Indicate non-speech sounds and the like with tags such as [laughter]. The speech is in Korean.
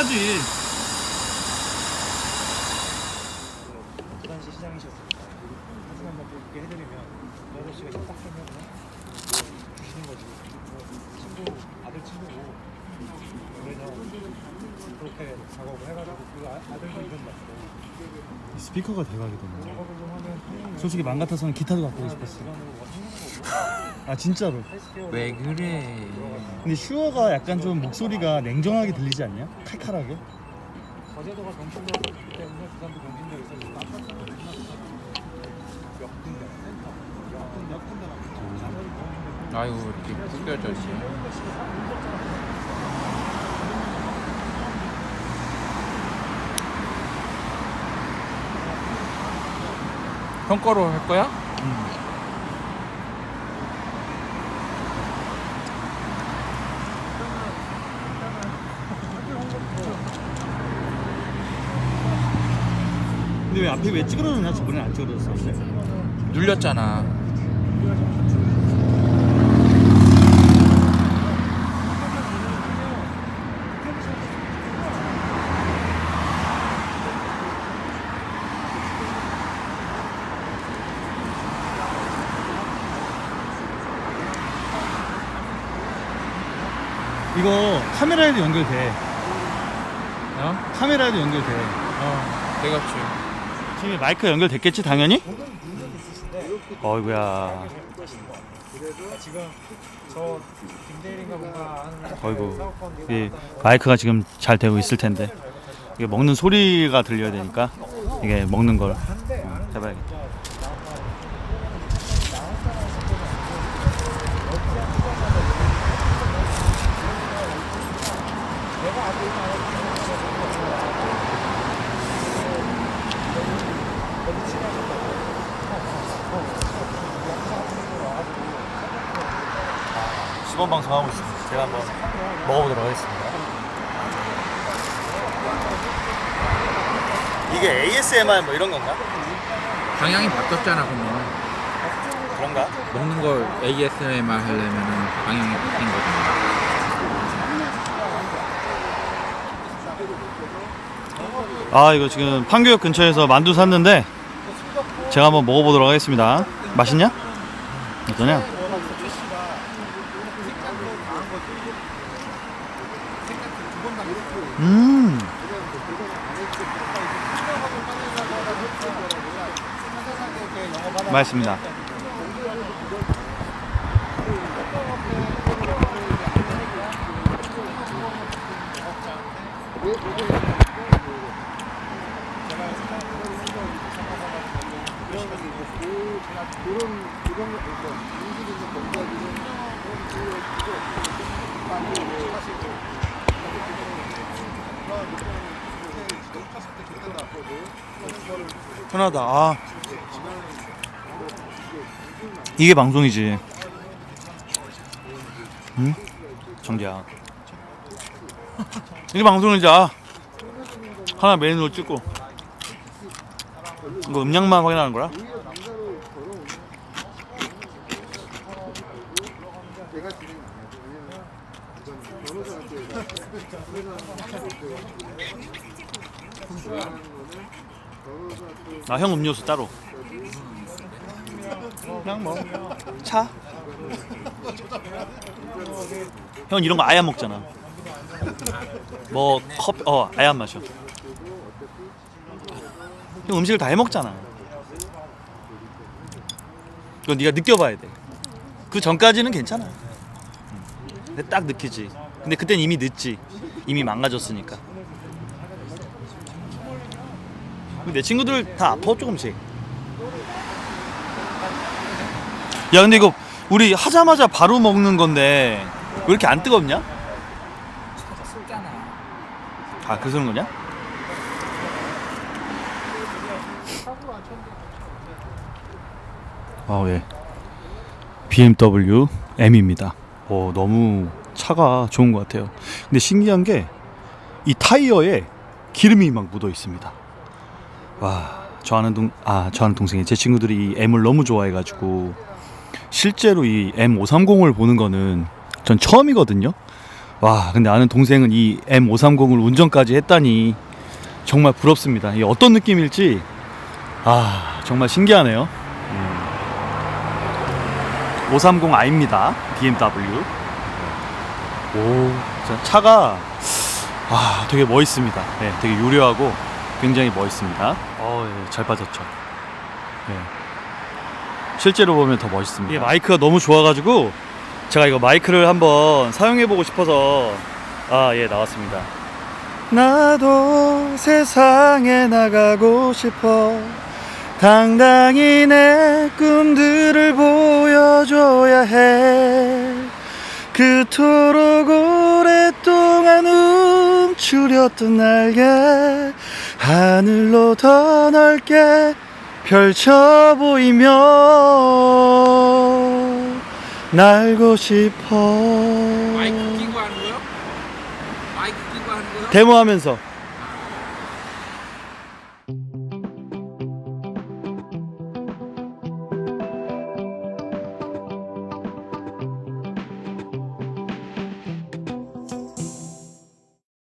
훌륭하지. 부산시 시장이셨습니다. 하지만 뭐 그렇게 해드리면 아저씨가 협박하면 주시는 거지. 뭐 친구 아들 친구고 그래서 그렇게 작업을 해가지고 그 아, 아들도 이름 났어. 스피커가 대박이다. 작업을 좀 하면 솔직히 맘 같아서는 기타도 갖고 싶었어. 아 진짜로. 왜 그래? 근데 슈어가 약간 좀 목소리가 냉정하게 들리지 않냐? 칼칼하게? 거제도가 경신도였기 때문에 부산도 경신도에 있었는데 깜짝 놀랐어. 몇 군데 센터 몇 군데 몇 군데라고 나머지 경신도 아이고 이렇게 구겨져 씨. 형 거로 할 거야? 앞에 왜 찌그러졌냐? 저번에 안 찌그러졌어. 눌렸잖아. 이거 카메라에도 연결돼. 어? 카메라에도 연결돼. 어. 되겠지. 지금 마이크 연결됐겠지 당연히? 어이구야. 어이구. 이 마이크가 지금 잘 되고 있을 텐데 이게 먹는 소리가 들려야 되니까 이게 먹는 걸 해봐야겠다. 시범 방송하고 있습니다. 제가 한번 먹어보도록 하겠습니다. 이게 ASMR 뭐 이런 건가? 방향이 바뀌었잖아 그러면. 그런가? 먹는 걸 ASMR 하려면은 방향이 바뀐 거잖아. 아 이거 지금 판교역 근처에서 만두 샀는데 제가 한번 먹어보도록 하겠습니다. 맛있냐? 어떠냐? 음. 맛있습니다. 편하다. 아. 이게 방송이지. 응? 정재야. [laughs] 이게 방송이지. 아. 하나 메인으로 찍고. 이거 음량만 확인하는 거야? 아, 형 음료수 따로. 그냥 뭐 차. 형 이런 거 아예 안 먹잖아. 뭐 커피 어 아예 안 마셔. 형 음식을 다 해 먹잖아. 이건 네가 느껴봐야 돼. 그 전까지는 괜찮아. 음. 근데 딱 느끼지. 근데 그땐 이미 늦지. 이미 망가졌으니까. 내 친구들 다 아파 조금씩. 야 근데 이거 우리 하자마자 바로 먹는 건데 왜 이렇게 안 뜨겁냐? 아 그러는 거냐? 아 예. BMW M입니다. 오 너무 차가 좋은 것 같아요. 근데 신기한 게 이 타이어에 기름이 막 묻어 있습니다. 와, 저 아는 동, 아, 저 아는 동생이 제 친구들이 이 M을 너무 좋아해가지고 실제로 이 M530을 보는 거는 전 처음이거든요. 와, 근데 아는 동생은 이 M530을 운전까지 했다니 정말 부럽습니다. 이게 어떤 느낌일지 아, 정말 신기하네요. 530i입니다. BMW. 오, 차가 아, 되게 멋있습니다. 네, 되게 유려하고 굉장히 멋있습니다. 어, 예, 잘 빠졌죠. 네. 실제로 보면 더 멋있습니다. 이게 마이크가 너무 좋아가지고 제가 이거 마이크를 한번 사용해보고 싶어서 아, 예, 나왔습니다. 나도 세상에 나가고 싶어 당당히 내 꿈들을 보여줘야 해 그토록 오랫동안 움츠렸던 날개 하늘로 더 넓게 펼쳐 보이며 날고 싶어 마이크 끼고 하는 거요? 마이크 끼고 하는 거요? 데모하면서